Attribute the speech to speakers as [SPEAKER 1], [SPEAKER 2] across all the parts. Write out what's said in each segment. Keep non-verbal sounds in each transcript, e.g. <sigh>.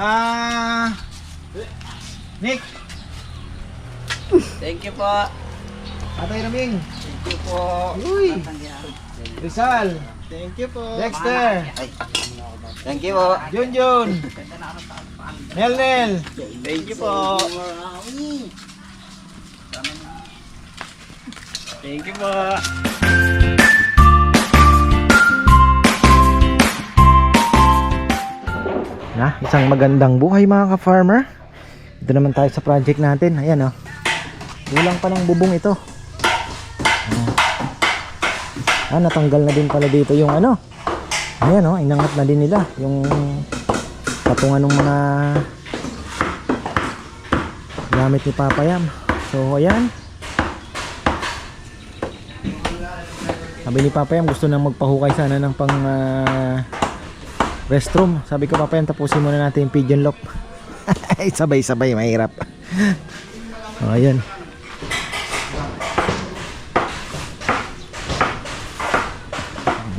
[SPEAKER 1] Ah, Nick,
[SPEAKER 2] Thank you po.
[SPEAKER 1] Tatay Raming,
[SPEAKER 2] Thank you po.
[SPEAKER 1] Uy. Rizal,
[SPEAKER 2] Thank you po.
[SPEAKER 1] Dexter,
[SPEAKER 2] Thank you po.
[SPEAKER 1] Junjun, Nel Nel,
[SPEAKER 2] Thank you po. Thank you po.
[SPEAKER 1] Na, isang magandang buhay mga ka-farmer. Ito naman tayo sa project natin. Ayan oh. Kulang pa ng bubong ito. Ah, natanggal na din pala dito yung ano. Ayan oh, inangat na din nila yung patungan ng mga gamit ni Papa Yam. So, ayan. Sabi ni Papa Yam gusto nang magpahukay sana ng pang ah, restroom. Sabi ko Papa Yam tapusin muna natin yung pigeon lock. <laughs> Sabay-sabay mahirap. <laughs> oh, ayan.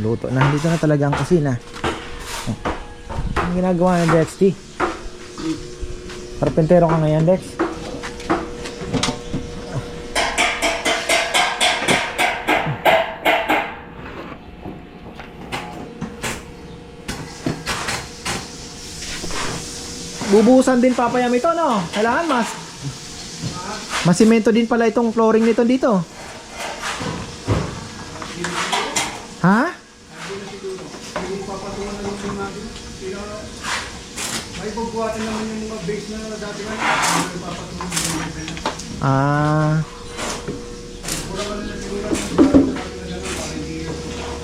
[SPEAKER 1] Luto na. Dito na talaga ang kusina. Oh. Ang ginagawa ng Dex T. Karpentero ka ngayon Dex. Bubuhusan din papayam ito, no? Kailangan mas Masimento din pala itong flooring nito dito. Ha? Ah.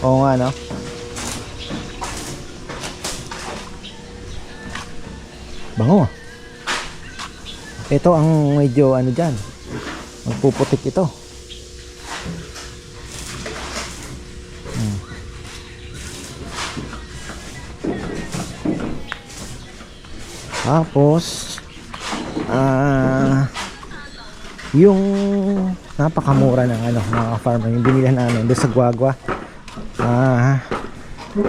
[SPEAKER 1] Oo nga, no? Ito ang medyo ano dyan. Magpuputik ito. Hmm. Tapos ah yung napakamura ng ano mga farmer yung binili namin doon sa Guagua. Ah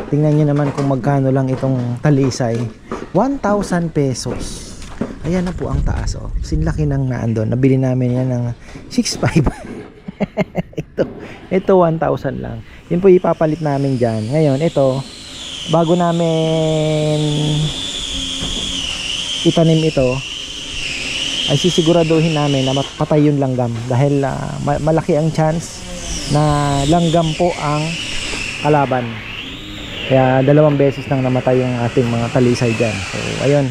[SPEAKER 1] tingnan nyo naman kung magkano lang itong talisay 1,000 pesos ayan na po ang taas oh. sinlaki ng naandun nabili namin yan ng 6,500 <laughs> ito, ito 1,000 lang yun po ipapalit namin dyan ngayon ito bago namin itanim ito ay sisiguraduhin namin na patay yung langgam dahil ah, ma- malaki ang chance na langgam po ang kalaban kaya dalawang beses nang namatay yung ating mga talisay dyan. So, ayun.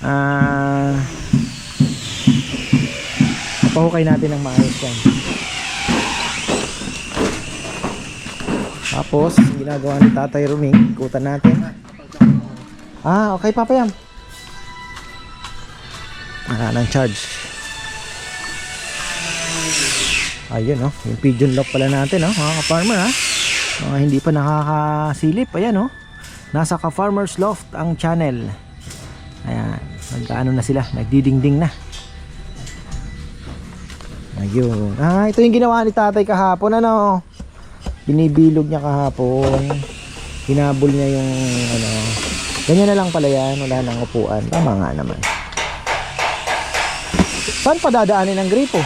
[SPEAKER 1] Ah... pahukay natin ng maayos yan. Tapos, ginagawa ni Tatay Ruming, ikutan natin. Ah, okay Papa Yam. Wala ng charge. Ayun oh, yung pigeon lock pala natin oh, mga ka-farmer ha mga hindi pa nakakasilip ayan oh nasa ka farmers loft ang channel ayan nagkaano na sila nagdidingding na ayun ah ito yung ginawa ni tatay kahapon ano binibilog niya kahapon hinabol niya yung ano ganyan na lang pala yan wala nang upuan tama nga naman saan pa dadaanin ang gripo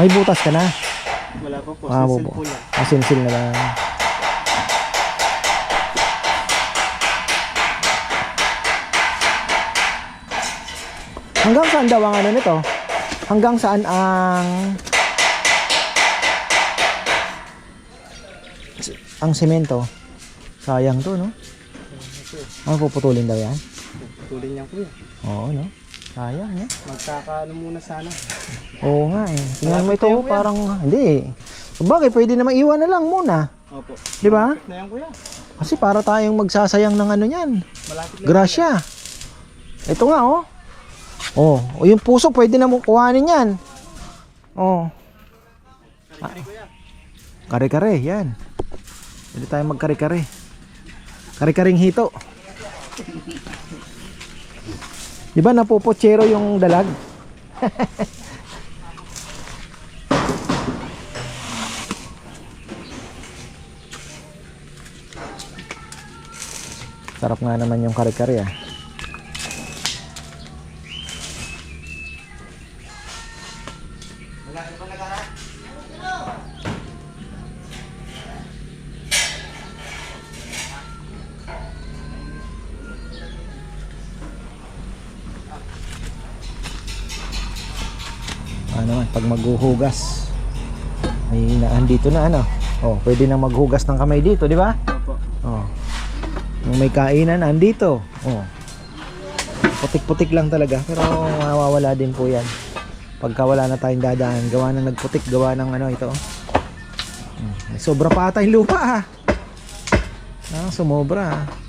[SPEAKER 1] may butas ka na
[SPEAKER 2] Wala po po.
[SPEAKER 1] Ah, bubo.
[SPEAKER 2] po yan.
[SPEAKER 1] Asinsil na lang. Hanggang saan daw ang ano nito? Hanggang saan ang ang semento? Sayang to, no? Ang puputulin daw yan?
[SPEAKER 2] Putulin niyan po yan.
[SPEAKER 1] Oo, no? Sayang, no?
[SPEAKER 2] Magkakaano muna sana.
[SPEAKER 1] Oo nga eh. Tingnan mo ito, oh, parang, hindi eh. Sabagay, pwede naman iwan na lang muna.
[SPEAKER 2] Opo.
[SPEAKER 1] Di ba?
[SPEAKER 2] Na yan kuya.
[SPEAKER 1] Kasi para tayong magsasayang ng ano yan.
[SPEAKER 2] Malapit lang.
[SPEAKER 1] Grasya. Ito nga oh. Oh, o yung puso pwede na mo kuhanin yan. Oh.
[SPEAKER 2] Kuya.
[SPEAKER 1] Kare-kare, yan. Pwede tayo magkare-kare. Kare-karing hito. Di ba napupotsero yung dalag? <laughs> Sarap nga naman yung kare-kare ah. Dito na ano? Oh pwede na maghugas ng kamay dito di ba?
[SPEAKER 2] Opo.
[SPEAKER 1] oh. Yung may kainan andito oh. Putik-putik lang talaga pero mawawala din po yan. Pagka wala na tayong dadaan gawa na nagputik gawa ng ano ito. May sobra pa ata yung lupa ah. Ah sumobra ah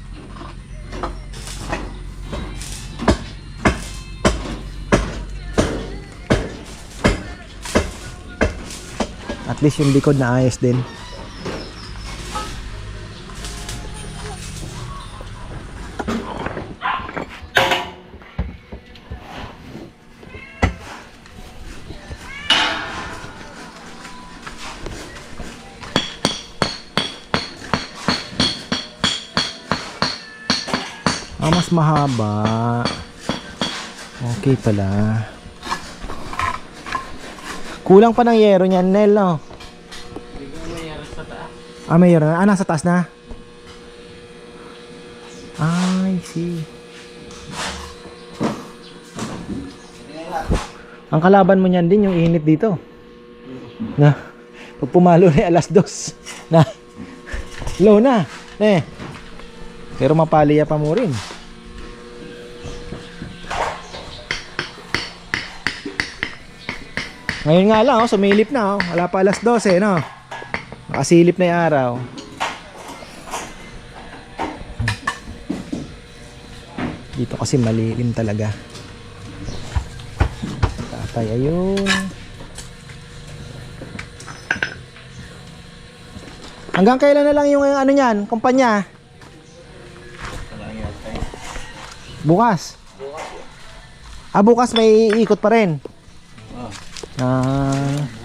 [SPEAKER 1] At least yung likod na ayos din. Ah, mas mahaba. Okay pala. Kulang pa ng yero niyan, Nel, no? Ah, may yero na. Ah, nasa taas na? Ah, I see. Ang kalaban mo niyan din yung init dito. Na, pag pumalo na alas dos. Na, low na. Eh. Pero mapaliya pa mo rin. Ngayon nga lang, oh, sumilip na. Oh. Wala pa alas 12, no? Nakasilip na yung araw. Dito kasi malilim talaga. Tatay, ayun. Hanggang kailan na lang yung ano niyan, kumpanya? Bukas. Ah, bukas may ikot pa rin. Ah.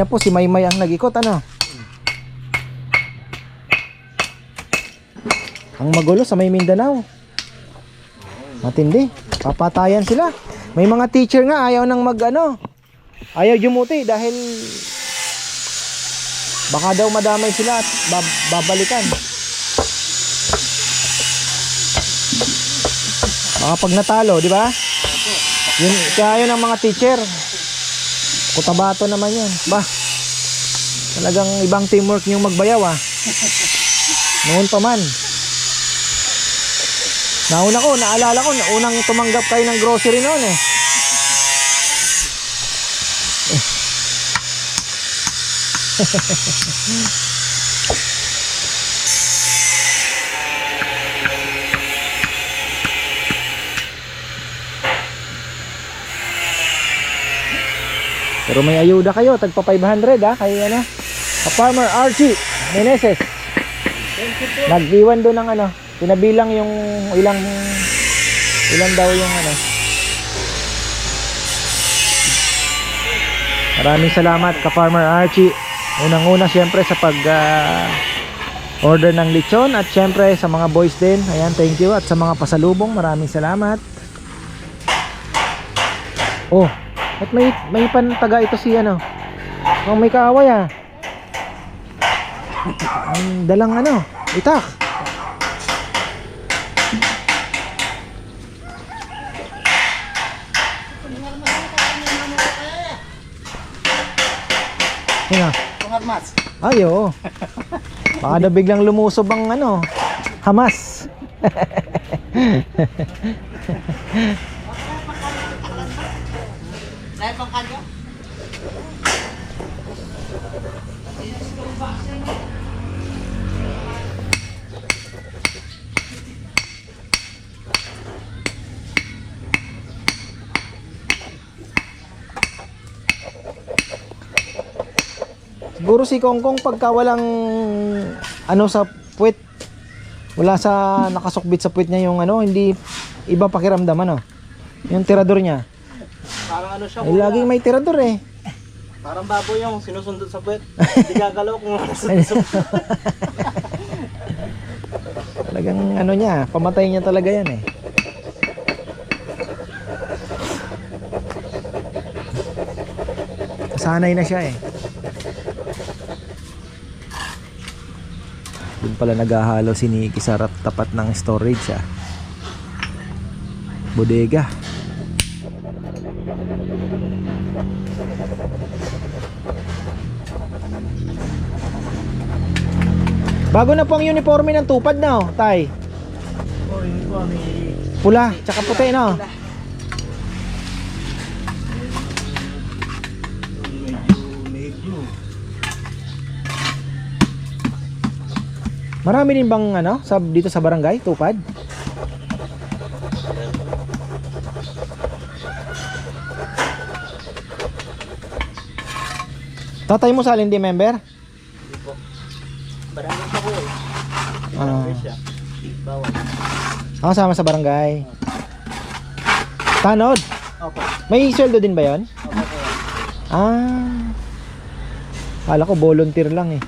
[SPEAKER 1] Kanina po si Maymay ang nag-ikot ano. Ang magulo sa may Mindanao. Matindi. Papatayan sila. May mga teacher nga ayaw nang mag ano. Ayaw jumuti dahil baka daw madamay sila at bab- babalikan. Baka pag natalo, di ba? Yun, kaya ang mga teacher. Kutabato naman yan. Ba? Talagang ibang teamwork yung magbayaw ah. Noon pa man. Nauna ko, naalala ko, unang tumanggap kayo ng grocery noon eh. <laughs> Pero may ayuda kayo, tagpa 500 ah, kay ano, ka Farmer Archie Meneses. Nag-iwan doon ng ano, pinabilang yung ilang ilan daw yung ano. Maraming salamat ka Farmer Archie. Unang-una siyempre sa pag ah, order ng lechon at siyempre sa mga boys din. Ayan, thank you at sa mga pasalubong, maraming salamat. Oh, at may may pantaga ito si ano. Oh, may kaaway ah. Ang dalang ano, itak. Sino?
[SPEAKER 2] Pangarmas.
[SPEAKER 1] Ay, oo. Baka na biglang lumusob ang ano, Hamas. <laughs> Siguro si Kongkong pagka walang ano sa puwet, wala sa nakasukbit sa puwet niya yung ano, hindi iba pakiramdam ano. Yung tirador niya.
[SPEAKER 2] Parang ano siya,
[SPEAKER 1] Ay, laging may tirador eh.
[SPEAKER 2] parang baboy yung sinusundot sa puwet. <laughs> Hindi gagalaw kung wala sa <laughs>
[SPEAKER 1] Talagang ano niya, pamatay niya talaga yan eh. Sanay na siya eh. Doon pala naghahalo si Nikki sa tapat ng storage ah. Bodega. Bago na po ang uniforme ng tupad na oh, tay.
[SPEAKER 2] Oh,
[SPEAKER 1] Pula, tsaka puti no.
[SPEAKER 2] medyo
[SPEAKER 1] Marami din bang ano, sa, dito sa barangay, tupad? Tatay mo sa alin di member?
[SPEAKER 2] Hindi po. Barangay eh.
[SPEAKER 1] Ah.
[SPEAKER 2] Barangay siya. Bawal.
[SPEAKER 1] Ako sama sa barangay. Tanod,
[SPEAKER 2] Opo.
[SPEAKER 1] may sweldo din ba yon?
[SPEAKER 2] Opo.
[SPEAKER 1] Ah. Kala ko volunteer lang eh.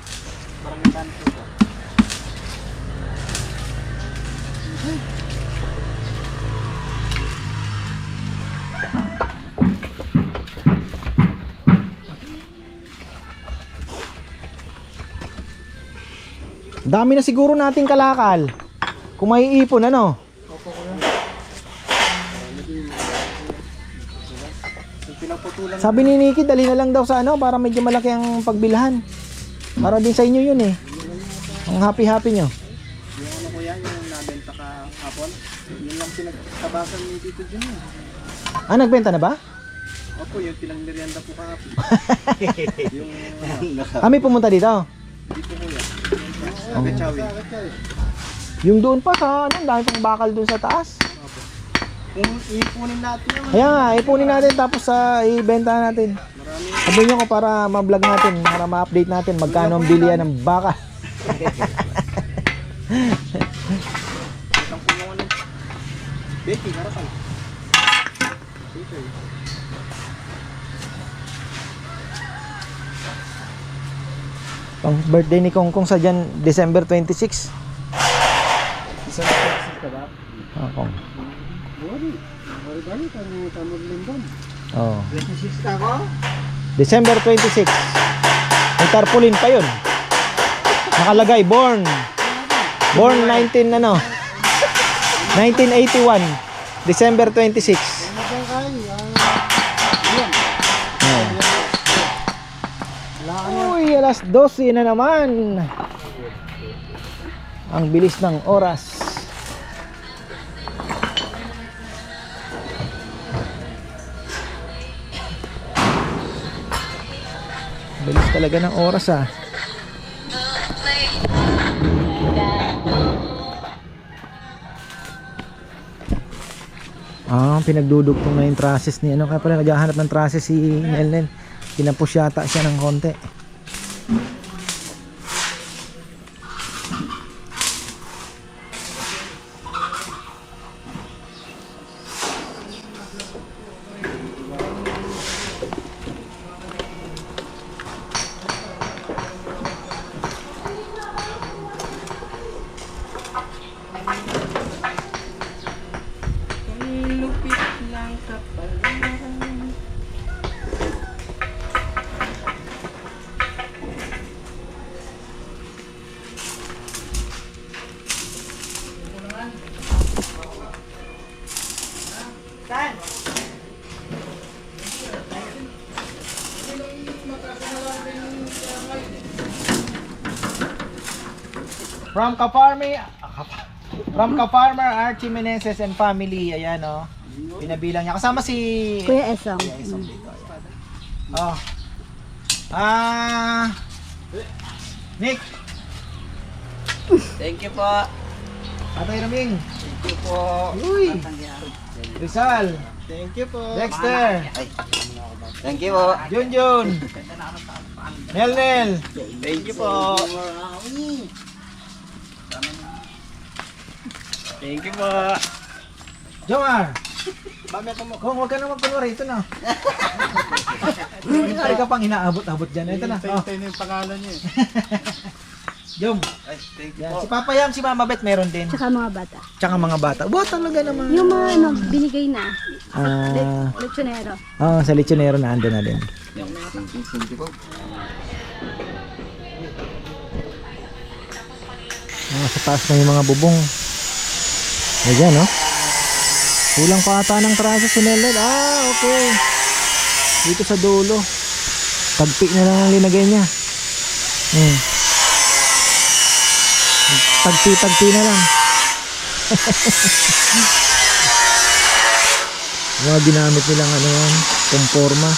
[SPEAKER 1] Dami na siguro nating kalakal. Kung may ipon ano.
[SPEAKER 2] Opo. Yung pinagputulan
[SPEAKER 1] Sabi ni Nikki, dali na lang daw sa ano para medyo malaki ang pagbilhan. Para din sa inyo yun eh. Ang happy-happy nyo.
[SPEAKER 2] yung ano ko yan, yung nabenta ka hapon. Yun lang pinagtabasan ni Tito Jun. eh.
[SPEAKER 1] Ah, nagbenta na ba?
[SPEAKER 2] Opo, yung pinangmerienda po kahapon. yung <laughs>
[SPEAKER 1] Ah, may pumunta dito.
[SPEAKER 2] dito.
[SPEAKER 1] Oh.
[SPEAKER 2] Agachawi.
[SPEAKER 1] Yung doon pa sa ano, dami pang bakal doon sa taas.
[SPEAKER 2] Kung ipunin natin yun,
[SPEAKER 1] Kaya nga, ipunin natin tapos sa ibenta natin. Sabihin nyo ko para ma-vlog natin, para ma-update natin magkano ang bilihan ng baka.
[SPEAKER 2] Becky, harapan. Dito eh.
[SPEAKER 1] Pang birthday ni Kongkong sa dyan, December 26.
[SPEAKER 2] Isang taxi ka ba?
[SPEAKER 1] Ah, Kong.
[SPEAKER 2] Wari. Wari bali, parang tamad limbang.
[SPEAKER 1] Oh.
[SPEAKER 2] 26 ka ko?
[SPEAKER 1] December 26. May tarpaulin pa yun. Nakalagay, born. Born 19, ano? <laughs> 1981. December 26. Alas 12 na naman. Ang bilis ng oras. Bilis talaga ng oras ah. Ah, pinagdudugtong na yung trusses ni ano. Kaya pala naghahanap ng trusses si Nelen. Pinapush yata siya ng konti. From Kaparme, from Kaparmer, Archie Meneses and family, ayan o. Pinabilang niya. Kasama si...
[SPEAKER 3] Kuya Esong.
[SPEAKER 1] Kuya Esong dito. ayan. Oh. Ah... Nick,
[SPEAKER 2] Thank you po.
[SPEAKER 1] Atay Raming,
[SPEAKER 2] Thank you po.
[SPEAKER 1] Uy. Rizal,
[SPEAKER 2] Thank you po.
[SPEAKER 1] Dexter,
[SPEAKER 2] Thank you po.
[SPEAKER 1] Junjun, Nel, Nel.
[SPEAKER 2] Thank you po. Thank you po.
[SPEAKER 1] Jomar. Kung huwag ka na magkunwari, ito na. Hindi ka pang inaabot-abot dyan. Ito na. Oh,
[SPEAKER 2] Hintay na yung pangalan niya eh. <laughs>
[SPEAKER 1] Jom.
[SPEAKER 2] Ay, thank
[SPEAKER 1] Yan. Si Papa Yam, si Mama Bet meron din.
[SPEAKER 3] Tsaka mga bata.
[SPEAKER 1] Tsaka mga bata. Buhat talaga naman.
[SPEAKER 3] Yung mga ano, binigay na.
[SPEAKER 1] Ah,
[SPEAKER 3] Lechonero.
[SPEAKER 1] oh, sa lechonero na ando na din. Ah, sa taas na yung mga bubong. Ayan, no? Kulang pa ata ng traso si Nelnel. Ah, okay. Dito sa dulo. Tagpi na lang ang linagay niya. Hmm. Tagpi-tagpi na lang. <laughs> Mga ginamit nilang ano yan, kumporma.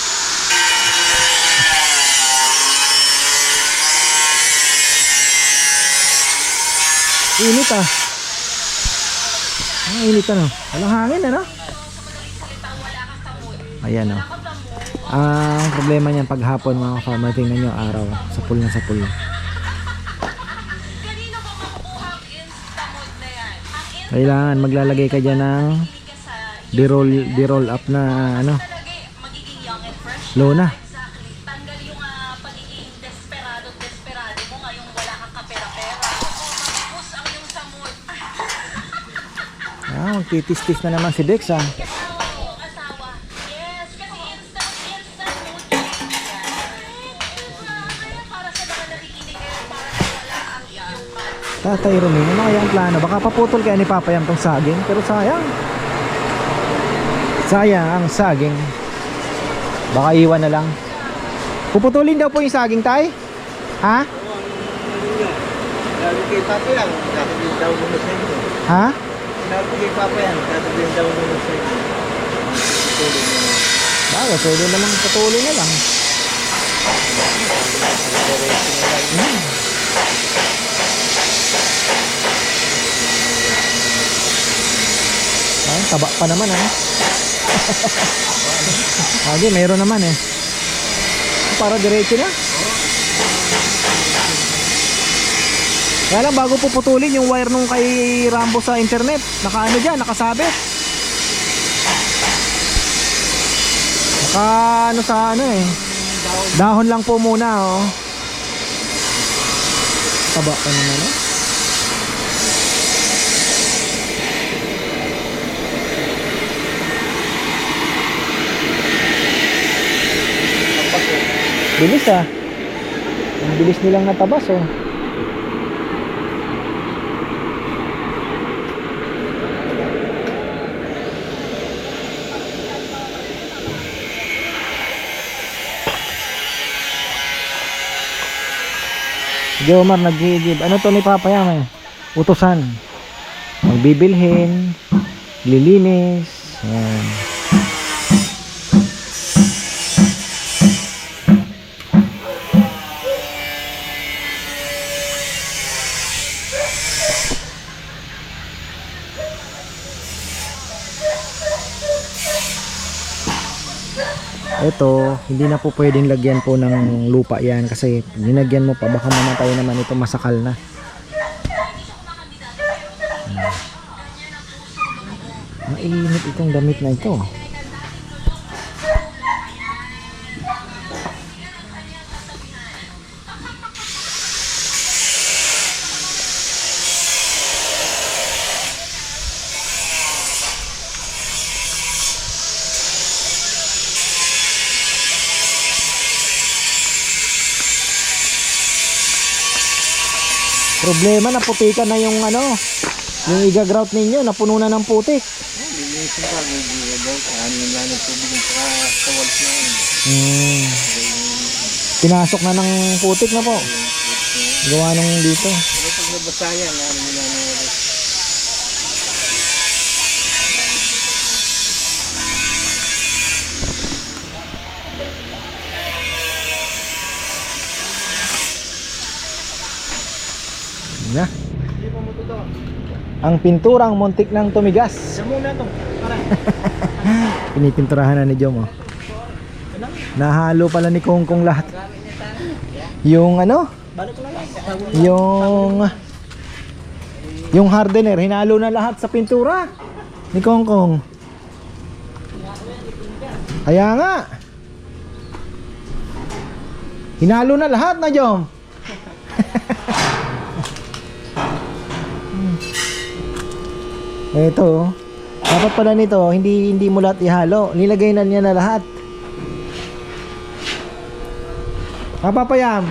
[SPEAKER 1] Init ah. Ang init ano. Walang hangin ano. Ayan oh. Ah, ang problema niyan pag hapon mga farmer, tingnan nyo araw. Sa pool na sa pool. Kailangan maglalagay ka dyan ng di-roll, di-roll up na ano. Lona.
[SPEAKER 4] Tanggal kayo, para wala ang iyong man.
[SPEAKER 1] Tatay Romeo, ano kaya ang plano? Baka paputol kaya ni Papa yan tong saging, pero sayang. Sayang ang saging. Baka iwan na lang. Puputulin daw po yung saging, tay? Ha?
[SPEAKER 2] Inyo.
[SPEAKER 1] Ha?
[SPEAKER 2] Sabi kay Papa yan, sasabihin daw muna sa inyo. Tuloy mo na.
[SPEAKER 1] Bago, pwede naman patuloy na lang. Hmm. Ay, taba pa naman ah. <laughs> Lagi, mayroon naman eh. Para diretso na. Kaya lang bago puputulin yung wire nung kay Rambo sa internet. Naka ano dyan, nakasabit. Naka ano sa ano eh. Dahon lang po muna oh. Taba pa naman eh. Bilis ah. Ang bilis nilang natabas oh. Jomar nag-give. Ano to ni Papa Yam eh? Utusan. Magbibilhin. Lilinis. Yan. Ito, hindi na po pwedeng lagyan po ng lupa yan kasi pag linagyan mo pa baka mamatay naman ito masakal na. Mainit itong damit na ito. Problema, naputikan na yung ano, yung igagrout ninyo, napuno na ng putik.
[SPEAKER 2] Ka, gugulo daw. Ano na ng tubig na.
[SPEAKER 1] Hmm. Pinasok na ng putik na po. Gawa nung dito.
[SPEAKER 2] Pero yan, ano na.
[SPEAKER 1] Ang pinturang muntik ng tumigas.
[SPEAKER 2] Muna to. <laughs>
[SPEAKER 1] Pinipinturahan na ni Jom oh. Nahalo pala ni Kongkong lahat. Yung ano? Yung yung hardener, hinalo na lahat sa pintura ni Kongkong. Kaya nga. Hinalo na lahat na Jom. <laughs> Ito, oh. dapat pala nito, hindi hindi mo lahat ihalo. Nilagay na niya na lahat. Kapapayam,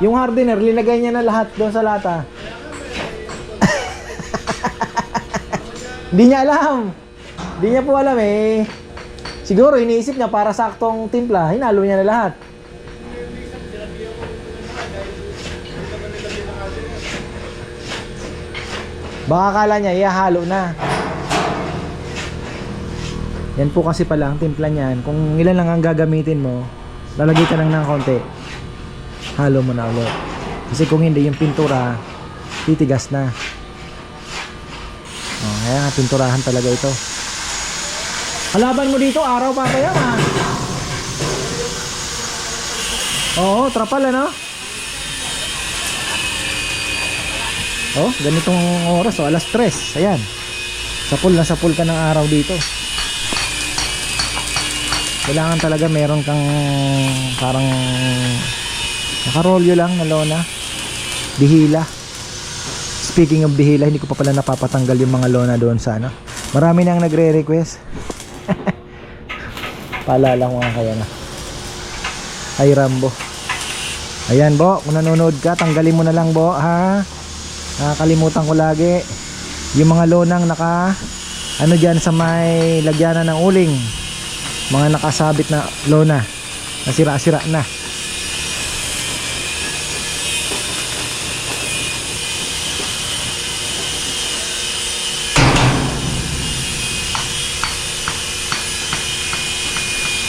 [SPEAKER 1] yung hardener, linagay niya na lahat doon sa lata. <laughs> Hindi niya alam. Hindi niya po alam eh. Siguro iniisip niya para saktong timpla, hinalo niya na lahat. Baka akala niya, ihahalo na. Yan po kasi pala ang timpla niyan. Kung ilan lang ang gagamitin mo, lalagay ka lang ng konti. Halo mo na ulit. Kasi kung hindi, yung pintura, titigas na. Oh, kaya nga, pinturahan talaga ito. Kalaban mo dito, araw pa kaya ha? Oo, trapal ano? Oh, ganitong oras, oh, alas 3. Ayan. Sapul na sapul ka ng araw dito. Kailangan talaga meron kang parang nakarolyo lang na lona. Bihila. Speaking of bihila, hindi ko pa pala napapatanggal yung mga lona doon sa ano. Marami nang nagre-request. <laughs> Paalala ko nga kaya na. Ay Rambo. Ayan Bo, kung nanonood ka, tanggalin mo na lang Bo, ha? Nakakalimutan ko lagi. Yung mga lonang naka, ano dyan sa may lagyanan ng uling. Mga nakasabit na lona. Nasira-sira na.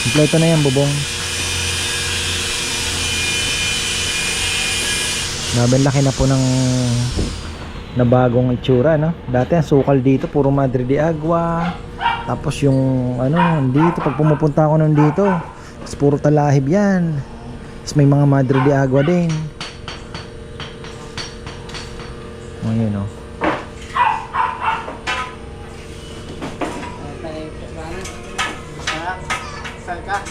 [SPEAKER 1] Kompleto na yan, bubong. Grabe laki na po ng na bagong itsura, no? Dati ang sukal dito, puro Madre de Agua. Tapos yung, ano, dito, pag pumupunta ako nun dito, tapos puro talahib yan. Tapos may mga Madre de Agua din. O, yun, oh.
[SPEAKER 2] Saan ka?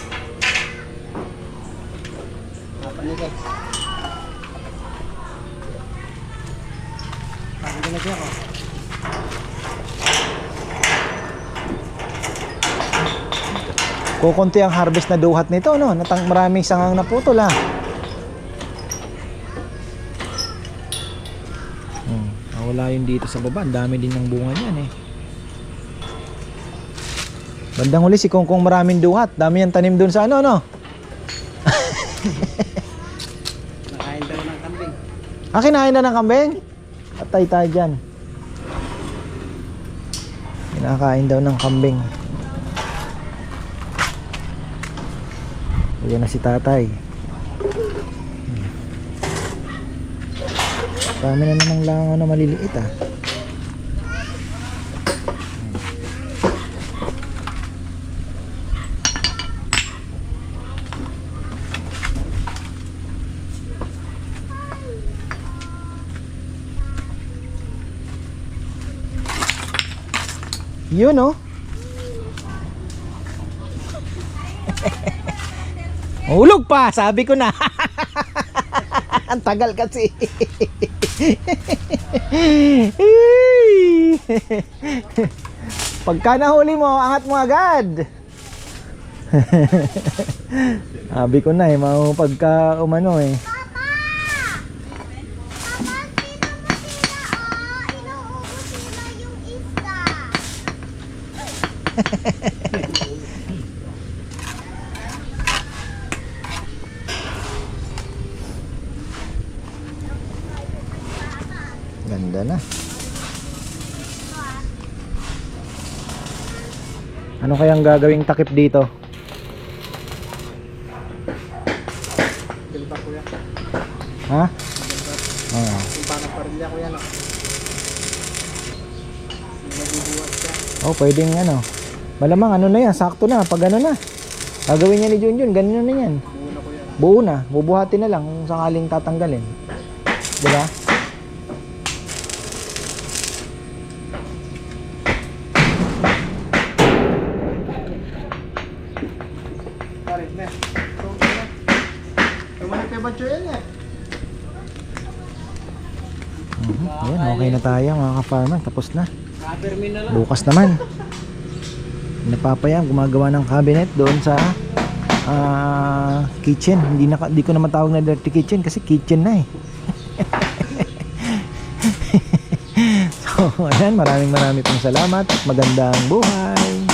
[SPEAKER 2] Papaligay. Papaligay na siya oh. ako.
[SPEAKER 1] Kukunti ang harvest na duhat nito, no? Natang maraming sangang naputol, ha? Hmm, wala yun dito sa baba. Ang dami din ng bunga niyan, eh. Bandang huli si Kongkong maraming duhat. Dami yan tanim dun sa ano, no? <laughs>
[SPEAKER 2] Nakain daw ng kambing.
[SPEAKER 1] Ah, kinain na ng kambing? Patay tayo dyan. Kinakain daw ng kambing. Ayan na si tatay. Dami na namang langaw na maliliit ah. Yun oh. Ulog pa, sabi ko na. <laughs> Ang tagal kasi. Pagka nahuli mo, angat mo agad. <laughs> sabi ko na eh, pagka umano eh. Ganda na. Ano kayang gagawing takip dito?
[SPEAKER 2] Bilba kuya.
[SPEAKER 1] Ha? Oo.
[SPEAKER 2] Yung parang parilya kuya no. Nabubuhat siya.
[SPEAKER 1] Oh, pwedeng ano. Malamang ano na yan, sakto na. Pag ano na. Gagawin niya ni Junjun, ganun na yan.
[SPEAKER 2] Muna kuya.
[SPEAKER 1] Buo na, bubuhatin na lang kung sakaling tatanggalin. Di ka-farmer. Tapos na. Bukas naman. Napapayam, gumagawa ng cabinet doon sa ah, kitchen. Hindi, na, hindi ko na matawag na dirty kitchen kasi kitchen na eh. <laughs> so, ayan, maraming maraming salamat at magandang buhay.